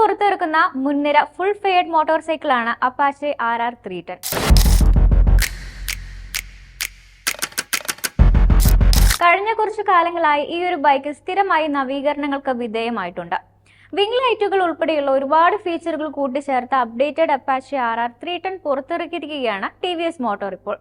പുറത്തിറക്കുന്ന മുൻനിര full faired motorcycle ആണ് Apache R R three ten കഴിഞ്ഞ കുറച്ചു കാലങ്ങളായി ഈ ഒരു ബൈക്ക് സ്ഥിരമായി നവീകരണങ്ങൾക്ക് വിധേയമായിട്ടുണ്ട്. വിംഗ് ലൈറ്റുകൾ ഉൾപ്പെടെയുള്ള ഒരുപാട് ഫീച്ചറുകൾ കൂട്ടിച്ചേർത്ത updated Apache R R three ten പുറത്തിറക്കിയിരിക്കുകയാണ് T V S motor ഇപ്പോൾ.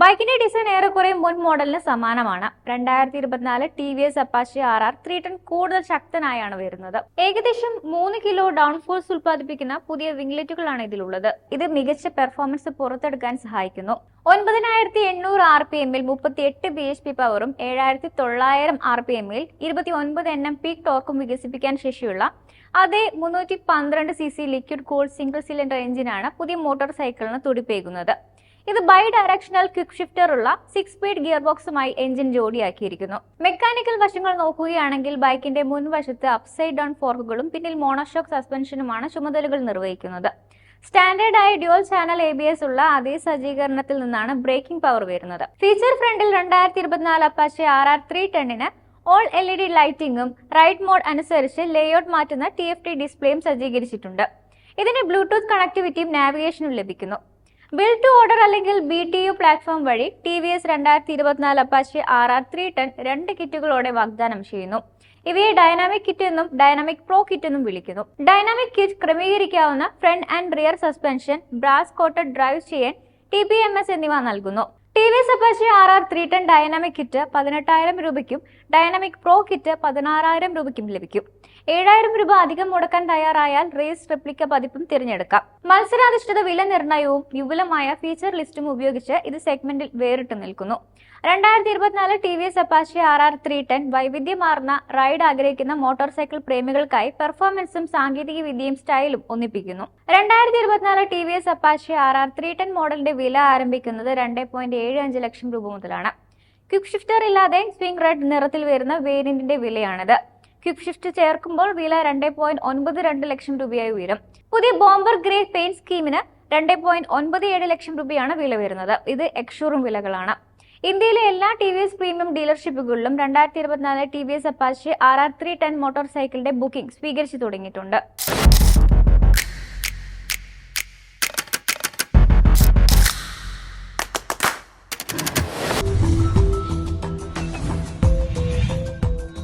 ബൈക്കിന്റെ ഡിസൈൻ ഏറെക്കുറെ മുൻ മോഡലിന് സമാനമാണ്. രണ്ടായിരത്തി ഇരുപത്തിനാല് T V S Apache R R three ten കൂടുതൽ ശക്തനായാണ് വരുന്നത്. ഏകദേശം മൂന്ന് കിലോ ഡൗൺ ഫോഴ്സ് ഉൽപ്പാദിപ്പിക്കുന്ന പുതിയ വിംഗ്ലെറ്റുകളാണ് ഇതിലുള്ളത്. ഇത് മികച്ച പെർഫോമൻസ് പുറത്തെടുക്കാൻ സഹായിക്കുന്നു. ഒൻപതിനായിരത്തി എണ്ണൂറ് ആർ പി എമ്മിൽ മുപ്പത്തി എട്ട് ബി എച്ച് പി പവറും ഏഴായിരത്തി തൊള്ളായിരം ആർ പി എമ്മിൽ ഇരുപത്തി ഒൻപത് എൻ എം പീക്ക് ടോർക്കും വികസിപ്പിക്കാൻ ശേഷിയുള്ള അതേ മുന്നൂറ്റി പന്ത്രണ്ട് C C liquid cool single cylinder എഞ്ചിനാണ് പുതിയ മോട്ടോർ സൈക്കിളിന് തുടിപ്പേകുന്നത്. ഇത് ബൈ ഡയറക്ഷണൽ ക്വിക്ക് ഷിഫ്റ്റർ ഉള്ള സിക്സ് സ്പീഡ് ഗിയർ ബോക്സുമായി എഞ്ചിൻ ജോഡിയാക്കിയിരിക്കുന്നു. മെക്കാനിക്കൽ വശങ്ങൾ നോക്കുകയാണെങ്കിൽ ബൈക്കിന്റെ മുൻവശത്ത് അപ്സൈഡ് ഡൗൺ ഫോർക്കുകളും പിന്നിൽ മോണോഷോക്ക് സസ്പെൻഷനുമാണ് ചുമതലകൾ നിർവഹിക്കുന്നത്. സ്റ്റാൻഡേർഡ് ആയ dual channel A B S ഉള്ള അതേ സജ്ജീകരണത്തിൽ നിന്നാണ് ബ്രേക്കിംഗ് പവർ വരുന്നത്. ഫീച്ചർ ഫ്രണ്ടിൽ രണ്ടായിരത്തി ഇരുപത്തിനാല് അപ്പാച്ചെ ആർ ആർ ത്രീ ടെണ്ണിന് ഓൾ എൽ ഇ ഡി ലൈറ്റിംഗും റൈറ്റ് മോഡ് അനുസരിച്ച് ലേഔട്ട് മാറ്റുന്ന ടി എഫ് ടി ഡിസ്പ്ലേയും സജ്ജീകരിച്ചിട്ടുണ്ട്. ഇതിന് ബ്ലൂടൂത്ത് കണക്ടിവിറ്റിയും നാവിഗേഷനും ലഭിക്കുന്നു. ബിൽ ടു ഓർഡർ അല്ലെങ്കിൽ ബി ടി യു പ്ലാറ്റ്ഫോം വഴി ടി വി എസ് രണ്ടായിരത്തി ഇരുപത്തിനാല് Apache R R three ten രണ്ട് കിറ്റുകളോടെ വാഗ്ദാനം ചെയ്യുന്നു. ഇവയെ ഡൈനാമിക് കിറ്റ് എന്നും ഡൈനാമിക് പ്രോ കിറ്റ് എന്നും വിളിക്കുന്നു. Dynamic kit ക്രമീകരിക്കാവുന്ന front and rear suspension brass coated drive ചെയ്യാൻ ടി എം എസ് എന്നിവ നൽകുന്നു. T V S Apache R R three ten dynamic kit പതിനെട്ടായിരം രൂപയ്ക്കും ഡൈനാമിക് പ്രോ കിറ്റ് പതിനാറായിരം രൂപയ്ക്കും ലഭിക്കും. ഏഴായിരം രൂപ അധികം മുടക്കാൻ തയ്യാറായാൽ റേസ് റെപ്ലിക്ക പതിപ്പും തിരഞ്ഞെടുക്കാം. മത്സരാധിഷ്ഠിത വില നിർണയവും വിപുലമായ ഫീച്ചർ ലിസ്റ്റും ഉപയോഗിച്ച് ഇത് സെഗ്മെന്റിൽ വേറിട്ട് നിൽക്കുന്നു. രണ്ടായിരത്തി ഇരുപത്തിനാല് T V S Apache R R three ten വൈവിധ്യമാർന്ന റൈഡ് ആഗ്രഹിക്കുന്ന മോട്ടോർ സൈക്കിൾ പ്രേമികൾക്കായി പെർഫോമൻസും സാങ്കേതിക വിദ്യയും സ്റ്റൈലും ഒന്നിപ്പിക്കുന്നു. രണ്ടായിരത്തി ഇരുപത്തിനാല് T V S Apache R R three ten മോഡലിന്റെ വില ആരംഭിക്കുന്നത് രണ്ട് പോയിന്റ് ഏഴ് അഞ്ച് ലക്ഷം രൂപ മുതലാണ്. ക്വിക്ക് ഷിഫ്റ്റർ ഇല്ലാതെ സ്വിംഗ് റെഡ് നിറത്തിൽ വരുന്ന വേരിയന്റിന്റെ വിലയാണിത്. ക്വിക്ക് ഷിഫ്റ്റ് ചേർക്കുമ്പോൾ വില രണ്ട് പോയിന്റ് ഒൻപത് രണ്ട് ലക്ഷം രൂപയായി ഉയരും. പുതിയ ബോംബർ ഗ്രേ പെയിന്റ് സ്കീമിന് രണ്ട് പോയിന്റ് ഒൻപത് ഏഴ് ലക്ഷം രൂപയാണ് വില വരുന്നത്. ഇത് എക്ഷോറും വിലകളാണ്. ഇന്ത്യയിലെ എല്ലാ ടി വി എസ് പ്രീമിയം ഡീലർഷിപ്പുകളിലും രണ്ടായിരത്തി ഇരുപത്തിനാല് T V S Apache R R three ten motor സൈക്കിളിന്റെ ബുക്കിംഗ് സ്വീകരിച്ചു തുടങ്ങിയിട്ടുണ്ട്.